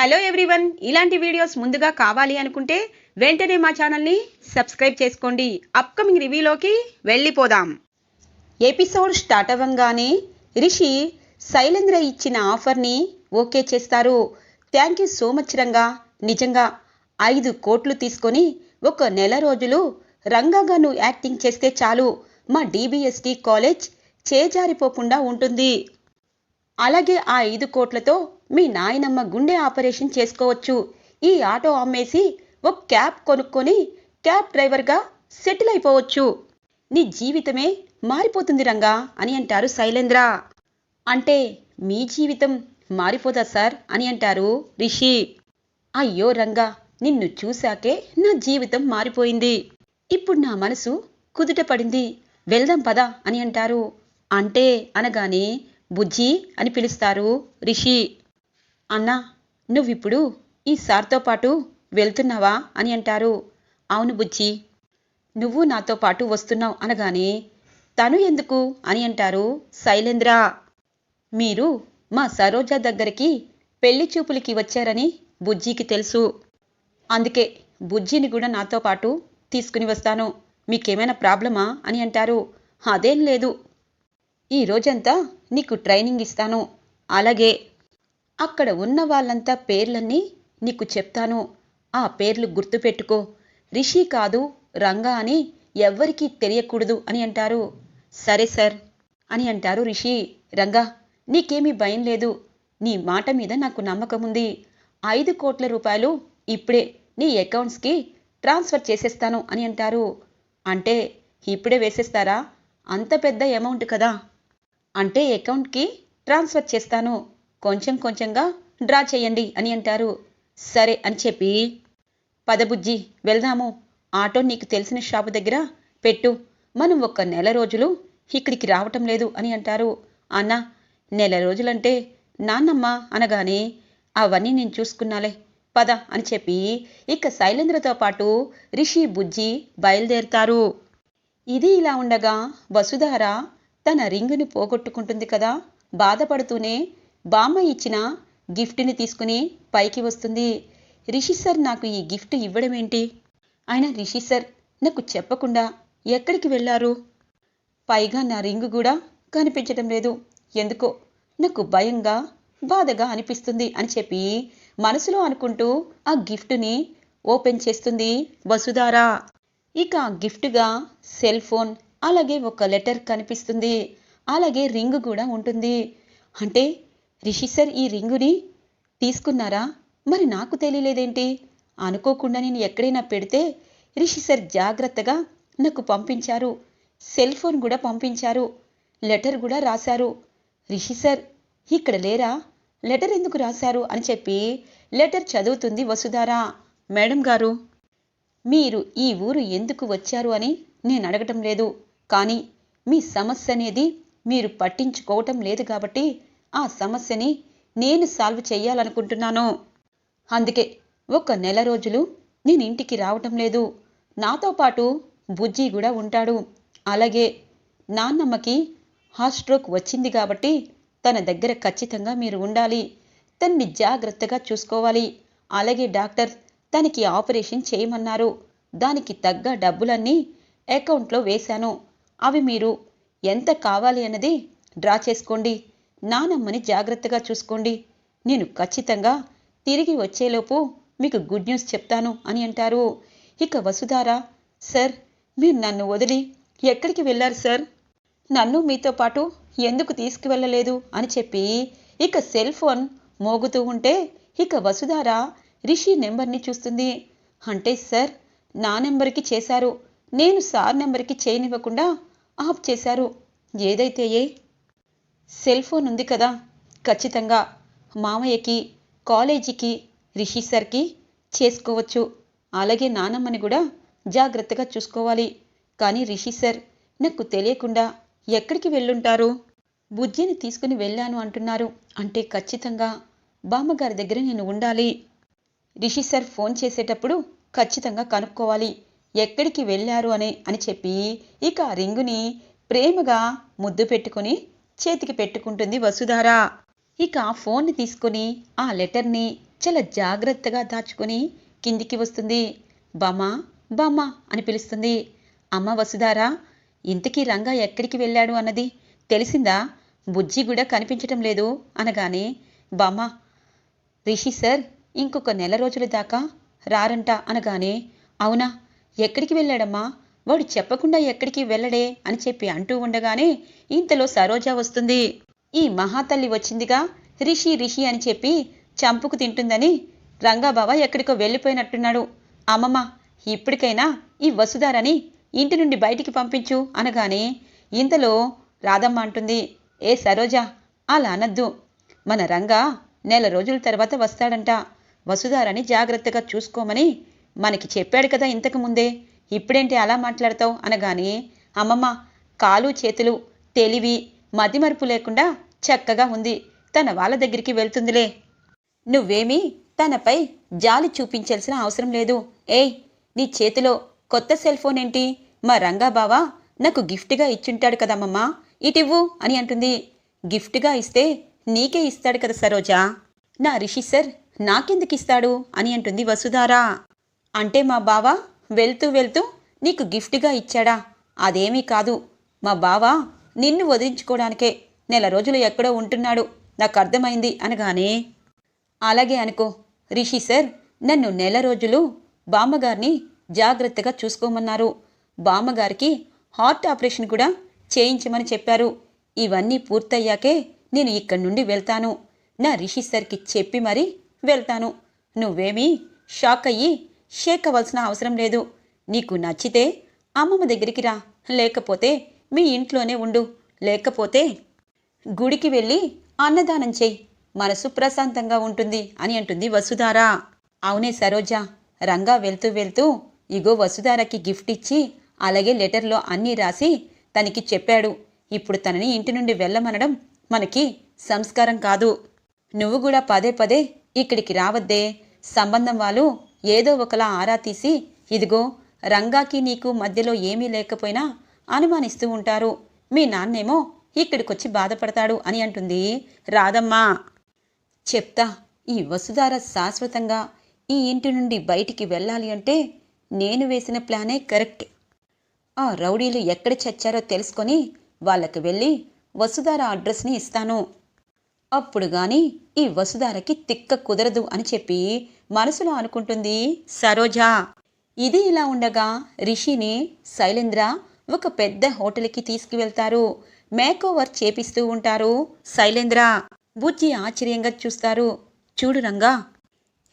Hello everyone. ఇలాంటి videos ముందుగా కావాలి అనుకుంటే వెంటనే మా ఛానల్ని సబ్స్క్రైబ్ చేసుకోండి. అప్కమింగ్ రివ్యూలోకి వెళ్ళిపోదాం. ఎపిసోడ్ స్టార్ట్ అవ్వంగానే రిషి శైలేంద్ర ఇచ్చిన ఆఫర్ని ఓకే చేస్తారు. Thank you so much Ranga. నిజంగా ఐదు కోట్లు తీసుకొని ఒక నెల రోజులు రంగాగా నువ్వు యాక్టింగ్ చేస్తే చాలు. మా డీబీఎస్టీ కాలేజ్ చేజారిపోకుండా ఉంటుంది. అలాగే ఆ ఐదు కోట్లతో మీ నాయనమ్మ గుండె ఆపరేషన్ చేసుకోవచ్చు. ఈ ఆటో అమ్మేసి ఒక క్యాబ్ కొనుక్కొని క్యాబ్ డ్రైవర్గా సెటిల్ అయిపోవచ్చు. నీ జీవితమే మారిపోతుంది రంగా అని అంటారు శైలేంద్ర. అంటే మీ జీవితం మారిపోదా సార్ అని అంటారు రిషి. అయ్యో రంగా నిన్ను చూశాకే నా జీవితం మారిపోయింది. ఇప్పుడు నా మనసు కుదుట పడింది. వెళ్దాం పదా అని అంటారు. అంటే అనగానే బుజ్జి అని పిలుస్తారు. రిషి అన్నా నువ్విప్పుడు ఈ సార్తో పాటు వెళ్తున్నావా అని అంటారు. అవును బుజ్జి నువ్వు నాతో పాటు వస్తున్నావు అనగానే తను ఎందుకు అని అంటారు శైలేంద్ర. మీరు మా సరోజ దగ్గరికి పెళ్ళి చూపులకి వచ్చారని బుజ్జికి తెలుసు. అందుకే బుజ్జిని కూడా నాతో పాటు తీసుకుని వస్తాను. మీకేమైనా ప్రాబ్లమా అని అంటారు. అదేం లేదు. ఈ రోజంతా నీకు ట్రైనింగ్ ఇస్తాను. అలాగే అక్కడ ఉన్న వాళ్ళంతా పేర్లన్నీ నీకు చెప్తాను. ఆ పేర్లు గుర్తుపెట్టుకో. రిషి కాదు రంగా అని ఎవ్వరికీ తెలియకూడదు అని అంటారు. సరే సార్ అని అంటారు రిషి. రంగా నీకేమీ భయం లేదు. నీ మాట మీద నాకు నమ్మకం ఉంది. ఐదు కోట్ల రూపాయలు ఇప్పుడే నీ అకౌంట్స్కి ట్రాన్స్ఫర్ చేసేస్తాను అని అంటారు. అంటే ఇప్పుడే వేసేస్తారా? అంత పెద్ద అమౌంట్ కదా. అంటే అకౌంట్కి ట్రాన్స్ఫర్ చేస్తాను. కొంచెం కొంచెంగా డ్రా చేయండి అని అంటారు. సరే అని చెప్పి పదబుజ్జి వెళ్దాము. ఆటో నీకు తెలిసిన షాపు దగ్గర పెట్టు. మనం ఒక నెల రోజులు ఇక్కడికి రావటం లేదు అని అంటారు. అన్న నెల రోజులంటే నాన్నమ్మ అనగానే అవన్నీ నేను చూసుకున్నాలే. పద అని చెప్పి ఇక శైలేంద్రతో పాటు రిషి బుజ్జి బయలుదేరుతారు. ఇది ఇలా ఉండగా వసుధార తన రింగుని పోగొట్టుకుంటుంది కదా. బాధపడుతూనే బామ్మ ఇచ్చిన గిఫ్ట్ని తీసుకుని పైకి వస్తుంది. రిషి సార్ నాకు ఈ గిఫ్ట్ ఇవ్వడం ఏంటి ఆయన రిషి సార్ నాకు చెప్పకుండా ఎక్కడికి వెళ్ళారు? పైగా నా రింగు కూడా కనిపించడం లేదు. ఎందుకో? నాకు భయంగా బాధగా అనిపిస్తుంది అని చెప్పి మనసులో అనుకుంటూ ఆ గిఫ్ట్ని ఓపెన్ చేస్తుంది వసుధారా. ఇక ఆ గిఫ్ట్గా సెల్ ఫోన్ అలాగే ఒక లెటర్ కనిపిస్తుంది. అలాగే రింగ్ కూడా ఉంటుంది. అంటే రిషి సార్ ఈ రింగుని తీసుకున్నారా? మరి నాకు తెలియలేదేంటి? అనుకోకుండా నేను ఎక్కడైనా పెడితే రిషి సార్ జాగ్రత్తగా నాకు పంపించారు. సెల్ ఫోన్ కూడా పంపించారు. లెటర్ కూడా రాశారు. రిషి సార్ ఇక్కడ లేరా? లెటర్ ఎందుకు రాశారు? అని చెప్పి లెటర్ చదువుతుంది వసుధారా. మేడం గారు మీరు ఈ ఊరు ఎందుకు వచ్చారు అని నేను అడగటం లేదు. కానీ మీ సమస్య అనేది మీరు పట్టించుకోవటం లేదు కాబట్టి ఆ సమస్యని నేను సాల్వ్ చేయాలనుకుంటున్నాను అందుకే ఒక నెల రోజులు నేను ఇంటికి రావటం లేదు. నాతో పాటు బుజ్జి కూడా ఉంటాడు. అలాగే నాన్నమ్మకి హార్ట్ స్ట్రోక్ వచ్చింది కాబట్టి తన దగ్గర ఖచ్చితంగా మీరు ఉండాలి. తన్ని జాగ్రత్తగా చూసుకోవాలి. అలాగే డాక్టర్ తనకి ఆపరేషన్ చేయమన్నారు. దానికి తగ్గ డబ్బులన్నీ అకౌంట్లో వేశాను. అవి మీరు ఎంత కావాలి అన్నది డ్రా చేసుకోండి. నానమ్మని జాగ్రత్తగా చూసుకోండి. నేను ఖచ్చితంగా తిరిగి వచ్చేలోపు మీకు గుడ్ న్యూస్ చెప్తాను అని అంటారు. ఇక వసుధార సార్ మీరు నన్ను వదిలి ఎక్కడికి వెళ్ళారు సార్? నన్ను మీతో పాటు ఎందుకు తీసుకువెళ్ళలేదు? అని చెప్పి ఇక సెల్ ఫోన్ మోగుతూ ఉంటే ఇక వసుధార రిషి నెంబర్ని చూస్తుంది. అంటే సార్ నా నెంబర్కి చేశారు. నేను సార్ నెంబర్కి చేయనివ్వకుండా ఆఫ్ చేశారు. ఏదైతే ఏ సెల్ ఫోన్ ఉంది కదా ఖచ్చితంగా మామయ్యకి కాలేజీకి రిషి సార్కి చేసుకోవచ్చు. అలాగే నానమ్మని కూడా జాగ్రత్తగా చూసుకోవాలి. కానీ రిషి సార్ నాకు తెలియకుండా ఎక్కడికి వెళ్ళుంటారు? బుజ్జిని తీసుకుని వెళ్ళాను అంటున్నారు. అంటే ఖచ్చితంగా బామ్మగారి దగ్గర నేను ఉండాలి. రిషి సార్ ఫోన్ చేసేటప్పుడు ఖచ్చితంగా కనుక్కోవాలి. ఎక్కడికి వెళ్ళారు అని అని చెప్పి ఇక ఆ రింగుని ప్రేమగా ముద్దు పెట్టుకుని చేతికి పెట్టుకుంటుంది వసుధార. ఇక ఫోన్ని తీసుకుని ఆ లెటర్ని చాలా జాగ్రత్తగా దాచుకుని కిందికి వస్తుంది. బామ్మ బామ్మ అని పిలుస్తుంది. అమ్మ వసుధారా ఇంతకీ రంగా ఎక్కడికి వెళ్ళాడు అన్నది తెలిసిందా? బుజ్జి కూడా కనిపించటం లేదు అనగానే బామ్మ రిషి సార్ ఇంకొక నెల రోజుల దాకా రారంట అనగానే అవునా? ఎక్కడికి వెళ్ళాడమ్మా? వాడు చెప్పకుండా ఎక్కడికి వెళ్ళడే అని చెప్పి అంటూ ఉండగానే ఇంతలో సరోజ వస్తుంది. ఈ మహాతల్లి వచ్చిందిగా? రిషి రిషి అని చెప్పి చంపుకు తింటుందని రంగాబావ ఎక్కడికో వెళ్ళిపోయినట్టున్నాడు. అమ్మమ్మ ఇప్పటికైనా ఈ వసుధారని ఇంటి నుండి బయటికి పంపించు అనగానే ఇంతలో రాధమ్మ అంటుంది ఏ సరోజ అలా అనద్దు. మన రంగా నెల రోజుల తర్వాత వస్తాడంట. వసుధారని జాగ్రత్తగా చూసుకోమని మనకి చెప్పాడు కదా ఇంతకు ముందే. ఇప్పుడేంటి అలా మాట్లాడతావు అనగానే అమ్మమ్మ కాలు చేతులు తెలివి మదిమరుపు లేకుండా చక్కగా ఉంది. తన వాళ్ళ దగ్గరికి వెళ్తుందిలే. నువ్వేమీ తనపై జాలి చూపించాల్సిన అవసరం లేదు. ఏయ్ నీ చేతిలో కొత్త సెల్ ఫోన్ ఏంటి? మా రంగా బావా నాకు గిఫ్ట్గా ఇచ్చుంటాడు కదమ్మమ్మా ఇటివ్వు అని అంటుంది. గిఫ్ట్గా ఇస్తే నీకే ఇస్తాడు కదా సరోజా. నా రిషి సార్ నాకెందుకు ఇస్తాడు? అని అంటుంది వసుధారా. అంటే మా బావ వెళ్తూ వెళ్తూ నీకు గిఫ్ట్గా ఇచ్చాడా? అదేమీ కాదు. మా బావ నిన్ను వదిలించుకోవడానికే నెల రోజులు ఎక్కడో ఉంటున్నాడు. నాకు అర్థమైంది అనగానే అలాగే అనుకో. రిషి సార్ నన్ను నెల రోజులు బామ్మగారిని జాగ్రత్తగా చూసుకోమన్నారు. బామ్మగారికి హార్ట్ ఆపరేషన్ కూడా చేయించమని చెప్పారు. ఇవన్నీ పూర్తయ్యాకే నేను ఇక్కడి నుండి వెళ్తాను. నా రిషి సార్కి చెప్పి మరీ వెళ్తాను. నువ్వేమీ షాక్ అయ్యి షేక్ అవ్వాల్సిన అవసరం లేదు. నీకు నచ్చితే అమ్మమ్మ దగ్గరికి రా. లేకపోతే మీ ఇంట్లోనే ఉండు. లేకపోతే గుడికి వెళ్ళి అన్నదానం చెయ్యి మనసు ప్రశాంతంగా ఉంటుంది అని అంటుంది వసుధార. అవునే సరోజ. రంగా వెళ్తూ వెళ్తూ ఇగో వసుధారకి గిఫ్ట్ ఇచ్చి అలాగే లెటర్లో అన్నీ రాసి తనకి చెప్పాడు. ఇప్పుడు తనని ఇంటి నుండి వెళ్ళమనడం మనకి సంస్కారం కాదు. నువ్వు కూడా పదే పదే ఇక్కడికి రావద్దే. సంబంధం వాళ్ళు ఏదో ఒకలా ఆరా తీసి ఇదిగో రంగాకి నీకు మధ్యలో ఏమీ లేకపోయినా అనుమానిస్తూ ఉంటారు. మీ నాన్నేమో ఇక్కడికొచ్చి బాధపడతాడు అని అంటుంది. రాధమ్మ చెప్తా ఈ వసుధార శాశ్వతంగా ఈ ఇంటి నుండి బయటికి వెళ్ళాలి అంటే నేను వేసిన ప్లానే కరెక్ట్. ఆ రౌడీలు ఎక్కడ చచ్చారో తెలుసుకొని వాళ్ళకి వెళ్ళి వసుధార అడ్రస్ని ఇస్తాను. అప్పుడు గాని ఈ వసుధారకి తిక్క కుదరదు అని చెప్పి మనసులో అనుకుంటుంది సరోజ. ఇది ఇలా ఉండగా రిషిని శైలేంద్ర ఒక పెద్ద హోటల్కి తీసుకువెళ్తారు. మేకోవర్ చేపిస్తూ ఉంటారు శైలేంద్ర. బుజ్జి ఆశ్చర్యంగా చూస్తారు. చూడు రంగా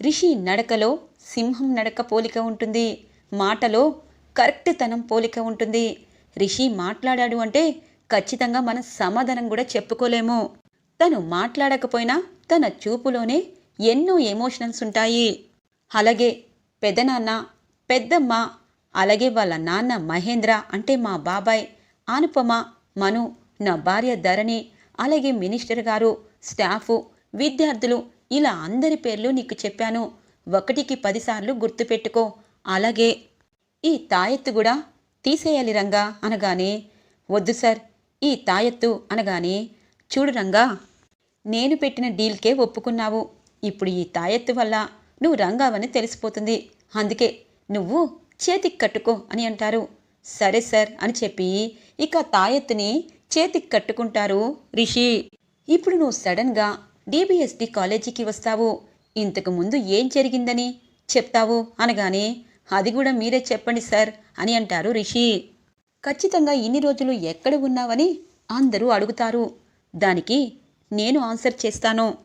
రిషి నడకలో సింహం నడక పోలిక ఉంటుంది. మాటలో కరెక్ట్ తనం పోలిక ఉంటుంది. రిషి మాట్లాడాడు అంటే ఖచ్చితంగా మనం సమాధానం కూడా చెప్పుకోలేము. తను మాట్లాడకపోయినా తన చూపులోనే ఎన్నో ఎమోషనల్స్ ఉంటాయి. అలాగే పెదనాన్న పెద్దమ్మ అలాగే వాళ్ళ నాన్న మహేంద్ర అంటే మా బాబాయ్ అనుపమ మను నా భార్య ధరణి అలాగే మినిస్టర్ గారు స్టాఫ్ విద్యార్థులు ఇలా అందరి పేర్లు నీకు చెప్పాను. ఒకటికి పదిసార్లు గుర్తుపెట్టుకో. అలాగే ఈ తాయెత్తు కూడా తీసేయాలి రంగా అనగానే వద్దు సార్ ఈ తాయెత్తు అనగానే చూడు రంగా. నేను పెట్టిన డీల్కే ఒప్పుకున్నావు. ఇప్పుడు ఈ తాయెత్తు వల్ల నువ్వు రంగావని తెలిసిపోతుంది. అందుకే నువ్వు చేతికి కట్టుకో అని అంటారు. సరే సార్ అని చెప్పి ఇక తాయెత్తుని చేతికి కట్టుకుంటారు రిషి. ఇప్పుడు నువ్వు సడన్గా డిబిఎస్డి కాలేజీకి వస్తావు. ఇంతకు ముందు ఏం జరిగిందని చెప్తావు అనగానే అది కూడా మీరే చెప్పండి సార్ అని అంటారు రిషి. ఖచ్చితంగా ఇన్ని రోజులు ఎక్కడ ఉన్నావని అందరూ అడుగుతారు. దానికి నేను ఆన్సర్ చేస్తాను.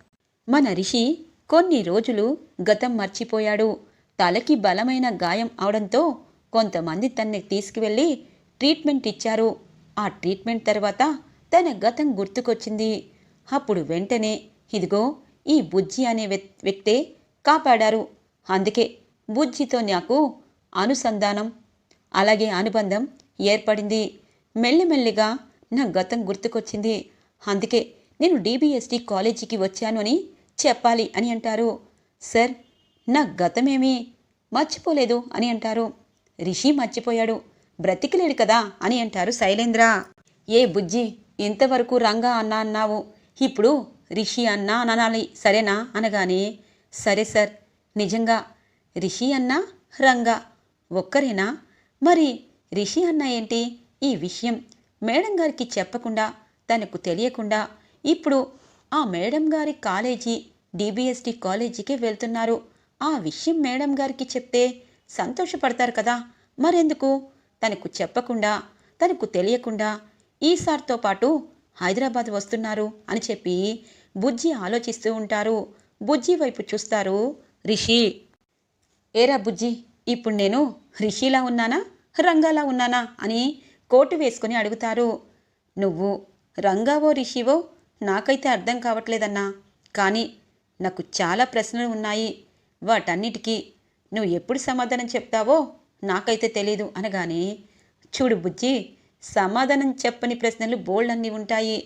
మన రిషి కొన్ని రోజులు గతం మర్చిపోయాడు. తలకి బలమైన గాయం అవడంతో కొంతమంది తన్ని తీసుకువెళ్ళి ట్రీట్మెంట్ ఇచ్చారు. ఆ ట్రీట్మెంట్ తర్వాత తన గతం గుర్తుకొచ్చింది. అప్పుడు వెంటనే ఇదిగో ఈ బుజ్జి అనే వ్యక్- వ్యక్తే కాపాడారు. అందుకే బుజ్జితో నాకు అనుసంధానం అలాగే అనుబంధం ఏర్పడింది. మెల్లిమెల్లిగా నా గతం గుర్తుకొచ్చింది. అందుకే నేను డీబీఎస్టీ కాలేజీకి వచ్చాను అని చెప్పాలి అని అంటారు. సార్ నా గతమేమీ? మర్చిపోలేదు అని అంటారు. రిషి మర్చిపోయాడు. బ్రతికలేడు కదా అని అంటారు శైలేంద్ర. ఏ బుజ్జి ఇంతవరకు రంగా అన్నా అన్నావు. ఇప్పుడు రిషి అన్నా అనాలి. సరేనా? అనగానే సరే సార్. నిజంగా రిషి అన్న రంగా? ఒక్కరేనా? మరి రిషి అన్న ఏంటి? ఈ విషయం మేడం గారికి చెప్పకుండా తనకు తెలియకుండా ఇప్పుడు ఆ మేడం గారి కాలేజీ డిబిఎస్టి కాలేజీకి వెళ్తున్నారు. ఆ విషయం మేడం గారికి చెప్తే సంతోషపడతారు కదా. మరెందుకు? తనకు చెప్పకుండా తనకు తెలియకుండా ఈసార్తో పాటు హైదరాబాద్ వస్తున్నారు అని చెప్పి బుజ్జి ఆలోచిస్తూ ఉంటారు. బుజ్జి వైపు చూస్తారు రిషి. ఏరా బుజ్జి ఇప్పుడు నేను రిషిలా ఉన్నానా? రంగాలా ఉన్నానా? అని కోటు వేసుకుని అడుగుతారు. నువ్వు రంగావో రిషివో నాకైతే అర్థం కావట్లేదన్నా. కానీ నాకు చాలా ప్రశ్నలు ఉన్నాయి. వాటన్నిటికీ నువ్వు ఎప్పుడు సమాధానం చెప్తావో నాకైతే తెలీదు అనగానే చూడు బుజ్జి సమాధానం చెప్పని ప్రశ్నలు బోల్డన్ని ఉంటాయి.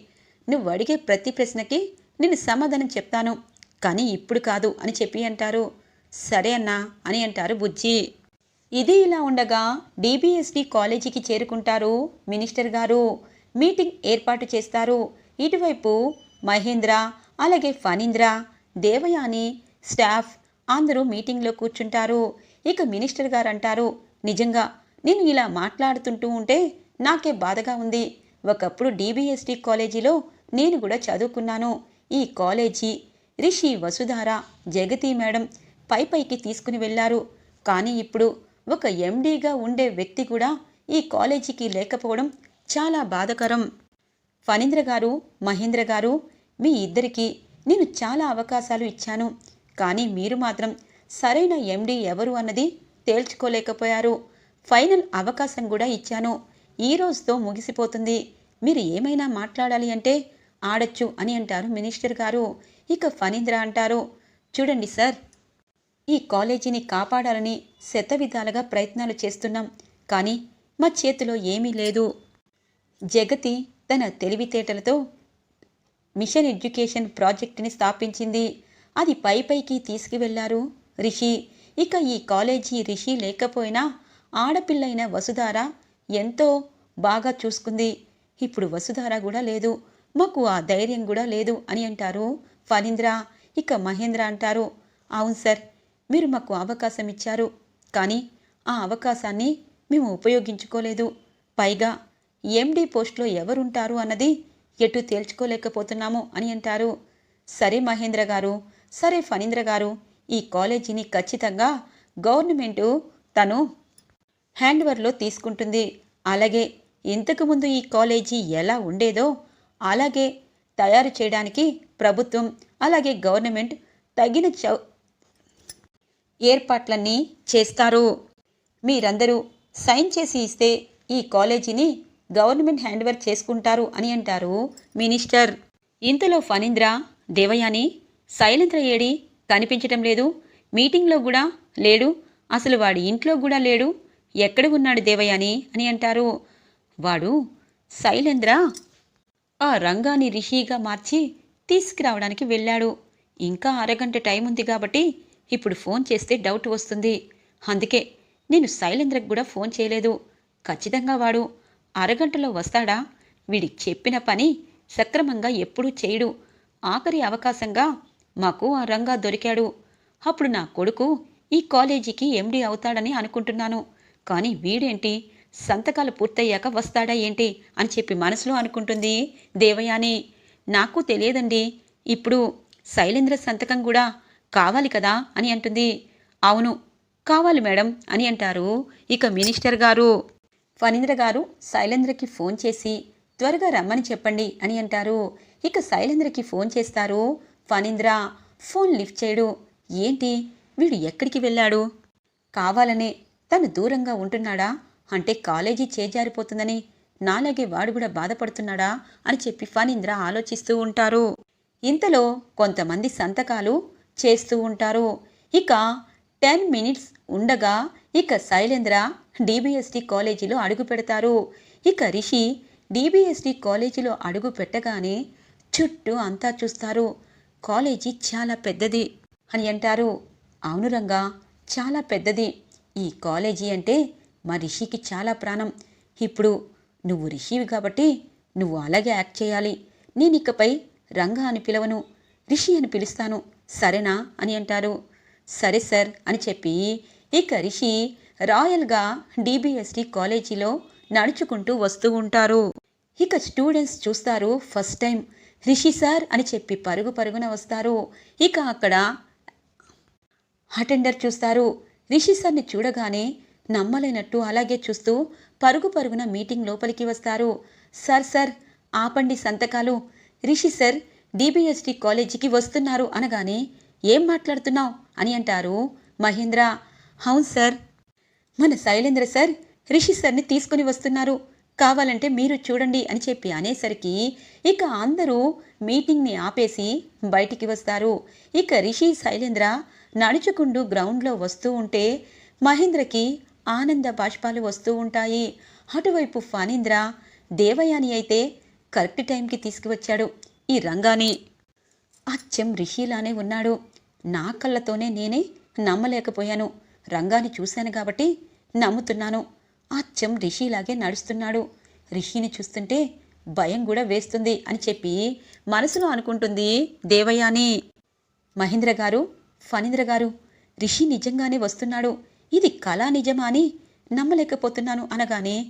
నువ్వు అడిగే ప్రతి ప్రశ్నకి నేను సమాధానం చెప్తాను. కానీ ఇప్పుడు కాదు అని చెప్పి అంటారు. సరే అన్నా అని అంటారు బుజ్జి. ఇది ఇలా ఉండగా డిబిఎస్డి కాలేజీకి చేరుకుంటారు మినిస్టర్ గారు. మీటింగ్ ఏర్పాటు చేస్తారు. ఇటువైపు మహేంద్ర అలాగే ఫణీంద్ర దేవయాని స్టాఫ్ అందరూ మీటింగ్లో కూర్చుంటారు. ఇక మినిస్టర్ గారు అంటారు నిజంగా నేను ఇలా మాట్లాడుతుంటూ ఉంటే నాకే బాధగా ఉంది. ఒకప్పుడు డిబిఎస్డి కాలేజీలో నేను కూడా చదువుకున్నాను. ఈ కాలేజీ రిషి వసుధార జగతి మేడం పై పైకి తీసుకుని వెళ్ళారు. కానీ ఇప్పుడు ఒక ఎండీగా ఉండే వ్యక్తి కూడా ఈ కాలేజీకి లేకపోవడం చాలా బాధకరం. ఫణీంద్ర గారు మహేంద్ర గారు మీ ఇద్దరికీ నేను చాలా అవకాశాలు ఇచ్చాను. కానీ మీరు మాత్రం సరైన ఎండీ ఎవరు అన్నది తేల్చుకోలేకపోయారు. ఫైనల్ అవకాశం కూడా ఇచ్చాను. ఈ రోజుతో ముగిసిపోతుంది. మీరు ఏమైనా మాట్లాడాలి అంటే ఆడొచ్చు అని అంటారు మినిస్టర్ గారు. ఇక ఫణీంద్ర అంటారు చూడండి సార్ ఈ కాలేజీని కాపాడాలని శతవిధాలుగా ప్రయత్నాలు చేస్తున్నాం. కానీ మా చేతిలో ఏమీ లేదు. జగతి తన తెలివితేటలతో మిషన్ ఎడ్యుకేషన్ ప్రాజెక్టుని స్థాపించింది. అది పై పైకి తీసుకువెళ్ళారు. రిషి ఇక ఈ కాలేజీ రిషి లేకపోయినా ఆడపిల్లైన వసుధార ఎంతో బాగా చూసుకుంది. ఇప్పుడు వసుధార కూడా లేదు. మాకు ఆ ధైర్యం కూడా లేదు అని అంటారు. ఫణీంద్ర ఇక మహేంద్ర అంటారు. అవును సార్ మీరు మాకు అవకాశం ఇచ్చారు. కానీ ఆ అవకాశాన్ని మేము ఉపయోగించుకోలేదు. పైగా ఎండీ పోస్ట్లో ఎవరుంటారు అన్నది ఎటు తేల్చుకోలేకపోతున్నాము అని అంటారు. సరే మహేంద్ర గారు సరే ఫణీంద్ర గారు ఈ కాలేజీని ఖచ్చితంగా గవర్నమెంటు తను హ్యాండ్వర్లో తీసుకుంటుంది. అలాగే ఇంతకుముందు ఈ కాలేజీ ఎలా ఉండేదో అలాగే తయారు చేయడానికి ప్రభుత్వం అలాగే గవర్నమెంట్ తగిన చౌ ఏర్పాట్లన్నీ చేస్తారు. మీరందరూ సైన్ చేసి ఇస్తే ఈ కాలేజీని గవర్నమెంట్ హ్యాండ్ఓవర్ చేసుకుంటారు అని అంటారు మినిస్టర్. ఇంతలో ఫణీంద్ర దేవయాని శైలేంద్ర ఏడి కనిపించటం లేదు. మీటింగ్లో కూడా లేడు. అసలు వాడి ఇంట్లో కూడా లేడు. ఎక్కడ ఉన్నాడు దేవయాని అని అంటారు. వాడు శైలేంద్ర ఆ రంగాన్ని రిషిగా మార్చి తీసుకురావడానికి వెళ్ళాడు. ఇంకా అరగంట టైం ఉంది కాబట్టి ఇప్పుడు ఫోన్ చేస్తే డౌట్ వస్తుంది. అందుకే నేను శైలేంద్రకు కూడా ఫోన్ చేయలేదు. ఖచ్చితంగా వాడు అరగంటలో వస్తాడా? వీడి చెప్పిన పని సక్రమంగా ఎప్పుడూ చేయడు. ఆఖరి అవకాశంగా మాకు ఆ రంగా దొరికాడు. అప్పుడు నా కొడుకు ఈ కాలేజీకి ఎండీ అవుతాడని అనుకుంటున్నాను. కానీ వీడేంటి? సంతకాలు పూర్తయ్యాక వస్తాడా ఏంటి? అని చెప్పి మనసులో అనుకుంటుంది దేవయాని. నాకు తెలియదండి. ఇప్పుడు శైలేంద్ర సంతకం కూడా కావాలి కదా? అని అంటుంది. అవును కావాలి మేడం అని అంటారు. ఇక మినిస్టర్ గారు. ఫణీంద్ర గారు శైలేంద్రకి ఫోన్ చేసి త్వరగా రమ్మని చెప్పండి అని అంటారు. ఇక శైలేంద్రకి ఫోన్ చేస్తారు. ఫణీంద్ర ఫోన్ లిఫ్ట్ చేయడు. ఏంటి? వీడు ఎక్కడికి వెళ్ళాడు? కావాలనే తను దూరంగా ఉంటున్నాడా? అంటే కాలేజీ చేజారిపోతుందని నాలాగే వాడు కూడా బాధపడుతున్నాడా? అని చెప్పి ఫణీంద్ర ఆలోచిస్తూ ఉంటారు. ఇంతలో కొంతమంది సంతకాలు చేస్తూ ఉంటారు. ఇక టెన్ మినిట్స్ ఉండగా ఇక శైలేంద్ర డిబిఎస్టి కాలేజీలో అడుగు పెడతారు. ఇక రిషి డిబిఎస్టి కాలేజీలో అడుగు పెట్టగానే చుట్టూ అంతా చూస్తారు. కాలేజీ చాలా పెద్దది అని అంటారు. అవును రంగా చాలా పెద్దది. ఈ కాలేజీ అంటే మా రిషికి చాలా ప్రాణం. ఇప్పుడు నువ్వు రిషివి కాబట్టి నువ్వు అలాగే యాక్ట్ చేయాలి. నేను ఇకపై రంగా అని పిలవను రిషి అని పిలుస్తాను. సరేనా అని అంటారు. సరే సార్ అని చెప్పి ఇక రిషి రాయల్గా డిబిఎస్టి కాలేజీలో నడుచుకుంటూ వస్తూ ఉంటారు. ఇక స్టూడెంట్స్ చూస్తారు ఫస్ట్ టైం. రిషి సార్ అని చెప్పి పరుగు పరుగున వస్తారు. ఇక అక్కడ అటెండర్ చూస్తారు. రిషి సార్ని చూడగానే నమ్మలేనట్టు అలాగే చూస్తూ పరుగు పరుగున మీటింగ్ లోపలికి వస్తారు. సార్ సార్ ఆపండి సంతకాలు. రిషి సార్ డిబిఎస్టి కాలేజీకి వస్తున్నారు అనగానే ఏం మాట్లాడుతున్నావు? అని అంటారు మహేంద్ర. అవును సార్. మన శైలేంద్ర సార్ రిషి సార్ని తీసుకుని వస్తున్నారు. కావాలంటే మీరు చూడండి అని చెప్పి అనేసరికి ఇక అందరూ మీటింగ్ని ఆపేసి బయటికి వస్తారు. ఇక రిషి శైలేంద్ర నడుచుకుంటూ గ్రౌండ్లో వస్తూ ఉంటే మహేంద్రకి ఆనంద బాష్పాలు వస్తూ ఉంటాయి. అటువైపు ఫానేంద్ర దేవయాని అయితే కరెక్ట్ టైంకి తీసుకువచ్చాడు. ఈ రంగాని. అచ్చం రిషిలానే ఉన్నాడు. నా కళ్ళతోనే నేనే నమ్మలేకపోయాను. రంగాన్ని చూశాను కాబట్టి నమ్ముతున్నాను. అచ్చం రిషిలాగే నడుస్తున్నాడు. రిషిని చూస్తుంటే భయం కూడా వేస్తుంది అని చెప్పి మనసులో అనుకుంటుంది దేవయాని. మహేంద్ర గారు ఫణీంద్ర గారు రిషి నిజంగానే వస్తున్నాడు. ఇది కళా నిజమా అని నమ్మలేకపోతున్నాను అనగానే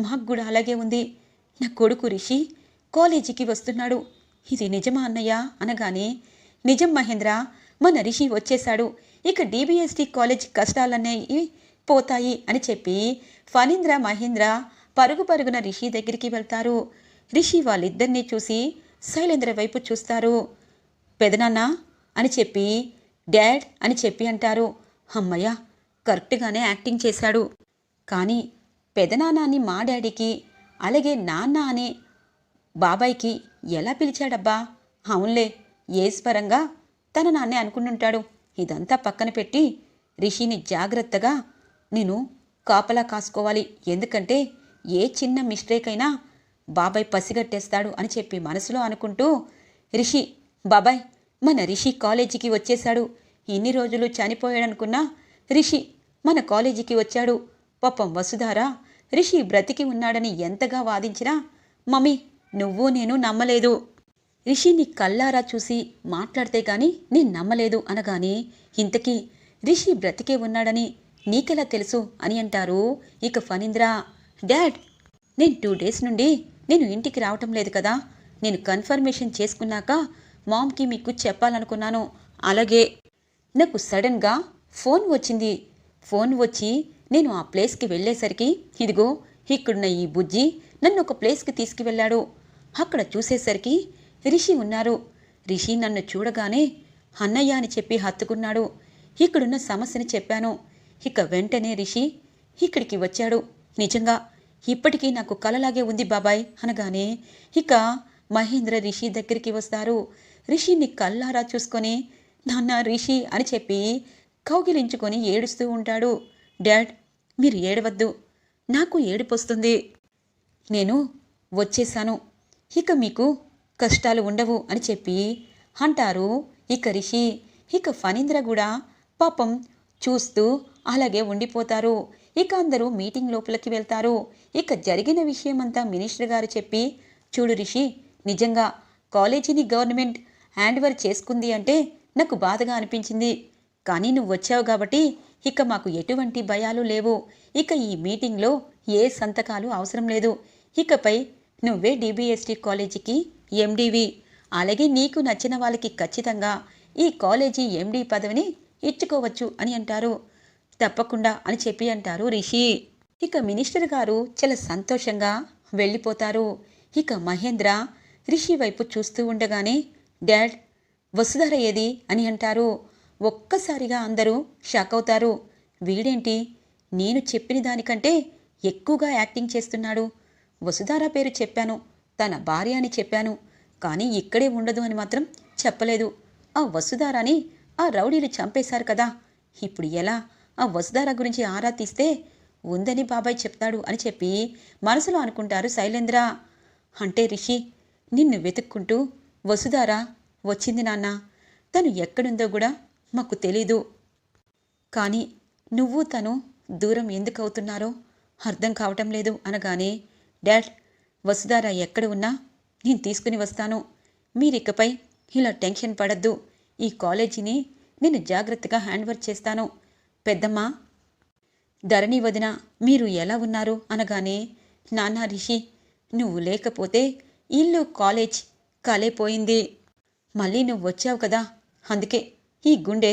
మాకు కూడా అలాగే ఉంది. నా కొడుకు రిషి కాలేజీకి వస్తున్నాడు. ఇది నిజమా అన్నయ్య? అనగానే నిజం మహేంద్ర మన రిషి వచ్చేశాడు. ఇక డీబీఎస్టీ కాలేజ్ కష్టాలనేవి పోతాయి అని చెప్పి ఫణీంద్ర మహేంద్ర పరుగు పరుగున రిషి దగ్గరికి వెళ్తారు. రిషి వాళ్ళిద్దరినీ చూసి శైలేంద్ర వైపు చూస్తారు. పెదనాన్న అని చెప్పి డాడ్ అని చెప్పి అంటారు. అమ్మయ్య కరెక్ట్గానే యాక్టింగ్ చేశాడు. కానీ పెదనాన్నని మా డాడీకి అలాగే నాన్న అని బాబాయ్కి ఎలా పిలిచాడబ్బా? అవునులే ఏజ్ పరంగా తన నాన్నే అనుకుంటుంటాడు. ఇదంతా పక్కన పెట్టి రిషిని జాగ్రత్తగా నేను కాపలా కాసుకోవాలి. ఎందుకంటే ఏ చిన్న మిస్టేక్ అయినా బాబాయ్ పసిగట్టేస్తాడు అని చెప్పి మనసులో అనుకుంటూ రిషి బాబాయ్ మన రిషి కాలేజీకి వచ్చేశాడు. ఇన్ని రోజులు చనిపోయాడనుకున్నా రిషి మన కాలేజీకి వచ్చాడు. పాపం వసుధార రిషి బ్రతికి ఉన్నాడని ఎంతగా వాదించినా మమ్మీ నువ్వు నేను నమ్మలేదు. రిషిని కల్లారా చూసి మాట్లాడితే గాని నేను నమ్మలేదు అనగానే ఇంతకీ రిషి బ్రతికే ఉన్నాడని నీకెలా తెలుసు? అని అంటారు. ఇక ఫణీంద్ర డాడ్ నేను టూ డేస్ నుండి నేను ఇంటికి రావటం లేదు కదా. నేను కన్ఫర్మేషన్ చేసుకున్నాక మామ్కి మీకు చెప్పాలనుకున్నాను. అలాగే నాకు సడన్గా ఫోన్ వచ్చింది. ఫోన్ వచ్చి నేను ఆ ప్లేస్కి వెళ్ళేసరికి ఇదిగో ఇక్కడున్న ఈ బుజ్జి నన్ను ఒక ప్లేస్కి తీసుకువెళ్ళాడు. అక్కడ చూసేసరికి రిషి ఉన్నారు. రిషి నన్ను చూడగానే అన్నయ్య అని చెప్పి హత్తుకున్నాడు. ఇక్కడున్న సమస్యని చెప్పాను. ఇక వెంటనే రిషి ఇక్కడికి వచ్చాడు. నిజంగా ఇప్పటికీ నాకు కలలాగే ఉంది బాబాయ్ అనగానే ఇక మహేంద్ర రిషి దగ్గరికి వస్తారు. రిషిని కల్లారా చూసుకొని నాన్న రిషి అని చెప్పి కౌగిలించుకొని ఏడుస్తూ ఉంటాడు. డాడ్ మీరు ఏడవద్దు. నాకు ఏడుపొస్తుంది. నేను వచ్చేశాను ఇక మీకు కష్టాలు ఉండవు అని చెప్పి అంటారు ఇక రిషి. ఇక ఫణీంద్ర కూడా పాపం చూస్తూ అలాగే ఉండిపోతారు. ఇక అందరూ మీటింగ్ లోపలికి వెళ్తారు. ఇక జరిగిన విషయమంతా మినిస్టర్ గారు చెప్పి చూడు రిషి నిజంగా కాలేజీని గవర్నమెంట్ హ్యాండ్ ఓవర్ చేసుకుంది అంటే నాకు బాధగా అనిపించింది. కానీ నువ్వు వచ్చావు కాబట్టి ఇక మాకు ఎటువంటి భయాలు లేవు. ఇక ఈ మీటింగ్లో ఏ సంతకాలు అవసరం లేదు. ఇకపై నువ్వే డిబిఎస్టి కాలేజీకి ఎండివి అలాగే నీకు నచ్చిన వాళ్ళకి ఖచ్చితంగా ఈ కాలేజీ ఎండి పదవిని ఇచ్చుకోవచ్చు అని అంటారు. తప్పకుండా అని చెప్పి అంటారు రిషి. ఇక మినిస్టర్ గారు చాలా సంతోషంగా వెళ్ళిపోతారు. ఇక మహేంద్ర రిషి వైపు చూస్తూ ఉండగానే డాడ్ వసుధర ఏది? అని అంటారు. ఒక్కసారిగా అందరూ షాక్ అవుతారు. వీడేంటి? నేను చెప్పిన దానికంటే ఎక్కువగా యాక్టింగ్ చేస్తున్నాడు. వసుధార పేరు చెప్పాను. తన భార్య అని చెప్పాను. కానీ ఇక్కడే ఉండదు అని మాత్రం చెప్పలేదు. ఆ వసుధారాని ఆ రౌడీలు చంపేశారు కదా. ఇప్పుడు ఎలా? ఆ వసుధార గురించి ఆరా తీస్తే ఉందని బాబాయ్ చెప్తాడు అని చెప్పి మనసులో అనుకుంటారు శైలేంద్ర. అంటే రిషి నిన్ను వెతుక్కుంటూ వసుధార వచ్చింది నాన్న. తను ఎక్కడుందో కూడా మాకు తెలీదు. కానీ నువ్వు తను దూరం ఎందుకు అవుతున్నారో అర్థం కావటం లేదు అనగానే డాడ్ వసుధార ఎక్కడ ఉన్నా? నేను తీసుకుని వస్తాను. మీరికపై ఇలా టెన్షన్ పడద్దు. ఈ కాలేజీని నేను జాగ్రత్తగా హ్యాండ్వర్క్ చేస్తాను. పెద్దమ్మ! ధరణి వదిన మీరు ఎలా ఉన్నారు? అనగానే నాన్న రిషి నువ్వు లేకపోతే ఇల్లు కాలేజ్ కాలేపోయింది. మళ్ళీ నువ్వు వచ్చావు కదా? అందుకే ఈ గుండె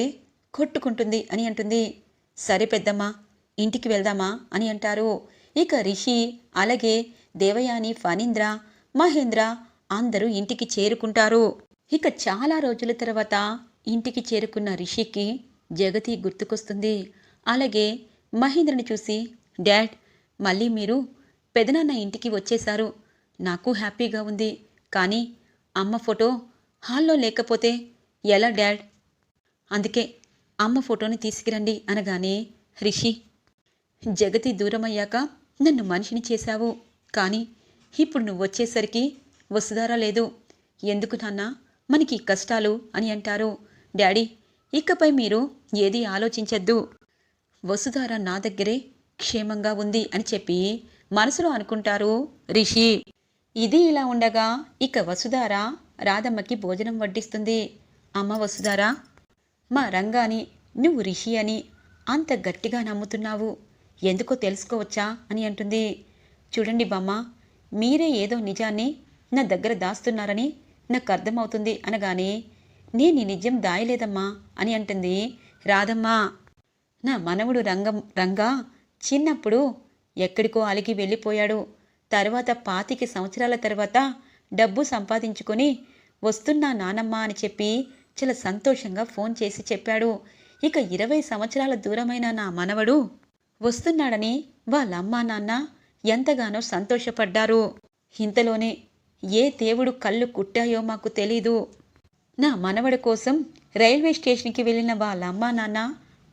కొట్టుకుంటుంది అని అంటుంది. సరే పెద్దమ్మ ఇంటికి వెళ్దామా అని అంటారు. ఇక రిషి అలాగే దేవయాని ఫణీంద్ర మహేంద్ర అందరూ ఇంటికి చేరుకుంటారు. ఇక చాలా రోజుల తర్వాత ఇంటికి చేరుకున్న రిషికి జగతి గుర్తుకొస్తుంది. అలాగే మహేంద్రని చూసి డాడ్ మళ్ళీ మీరు పెదనాన్న ఇంటికి వచ్చేశారు. నాకు హ్యాపీగా ఉంది. కానీ అమ్మ ఫోటో హాల్లో లేకపోతే ఎలా డాడ్? అందుకే అమ్మ ఫోటోని తీసుకురండి అనగానే రిషి జగతి దూరమయ్యాక నన్ను మనిషిని చేశావు. కానీ ఇప్పుడు నువ్వు వచ్చేసరికి వసుధారా లేదు. ఎందుకు నాన్న? మనకి కష్టాలు అని అంటారు. డాడీ ఇకపై మీరు ఏది ఆలోచించద్దు. వసుధార నా దగ్గరే క్షేమంగా ఉంది అని చెప్పి మనసులో అనుకుంటారు రిషి. ఇది ఇలా ఉండగా ఇక వసుధార రాధమ్మకి భోజనం వడ్డిస్తుంది. అమ్మ వసుధార మా రంగాని నువ్వు రిషి అని అంత గట్టిగా నమ్ముతున్నావు. ఎందుకో తెలుసుకోవచ్చా అని అంటుంది. చూడండి బామ్మ మీరే ఏదో నిజాన్ని నా దగ్గర దాస్తున్నారని నాకు అర్థమవుతుంది అనగానే నేను ఈ నిజం దాయలేదమ్మా అని అంటుంది. రాధమ్మా నా మనవడు రంగం రంగా చిన్నప్పుడు ఎక్కడికో అలిగి వెళ్ళిపోయాడు. తర్వాత పాతికి సంవత్సరాల తర్వాత డబ్బు సంపాదించుకొని వస్తున్నా నానమ్మ అని చెప్పి చాలా సంతోషంగా ఫోన్ చేసి చెప్పాడు. ఇక ఇరవై సంవత్సరాల దూరమైన నా మనవడు వస్తున్నాడని వాళ్ళమ్మ నాన్న ఎంతగానో సంతోషపడ్డారు. ఇంతలోనే ఏ దేవుడు కళ్ళు కుట్టాయో మాకు తెలీదు. నా మనవడి కోసం రైల్వే స్టేషన్కి వెళ్ళిన వాళ్ళ అమ్మా నాన్న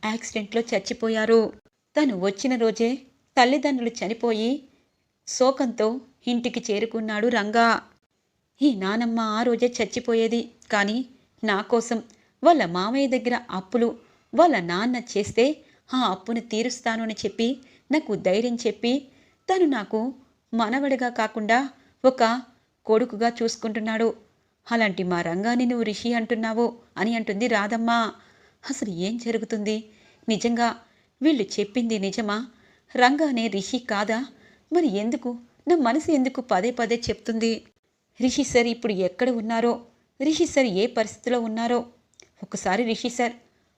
యాక్సిడెంట్లో చచ్చిపోయారు. తను వచ్చిన రోజే తల్లిదండ్రులు చనిపోయి శోకంతో ఇంటికి చేరుకున్నాడు రంగా. ఈ నానమ్మ ఆ రోజే చచ్చిపోయేది. కానీ నా కోసం వాళ్ళ మామయ్య దగ్గర అప్పులు వాళ్ళ నాన్న చేస్తే ఆ అప్పును తీరుస్తాను అని చెప్పి నాకు ధైర్యం చెప్పి తను నాకు మనవడిగా కాకుండా ఒక కొడుకుగా చూసుకుంటున్నాడు. అలాంటి మా రంగాన్ని నువ్వు రిషి అంటున్నావు అని అంటుంది రాధమ్మ. అసలు ఏం జరుగుతుంది? నిజంగా వీళ్ళు చెప్పింది నిజమా? రంగానే రిషి కాదా? మరి ఎందుకు? నా మనసు ఎందుకు పదే పదే చెప్తుంది? రిషి సార్ ఇప్పుడు ఎక్కడ ఉన్నారో? రిషి సార్ ఏ పరిస్థితిలో ఉన్నారో? ఒకసారి రిషి సార్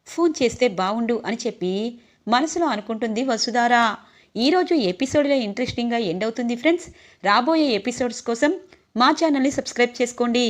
ఫోన్ చేస్తే బావుండు అని చెప్పి మనసులో అనుకుంటుంది వసుధారా. ఈరోజు ఎపిసోడ్లో ఇంట్రెస్టింగ్గా ఎండ్ అవుతుంది ఫ్రెండ్స్. రాబోయే ఎపిసోడ్స్ కోసం మా ఛానల్ని సబ్స్క్రైబ్ చేసుకోండి.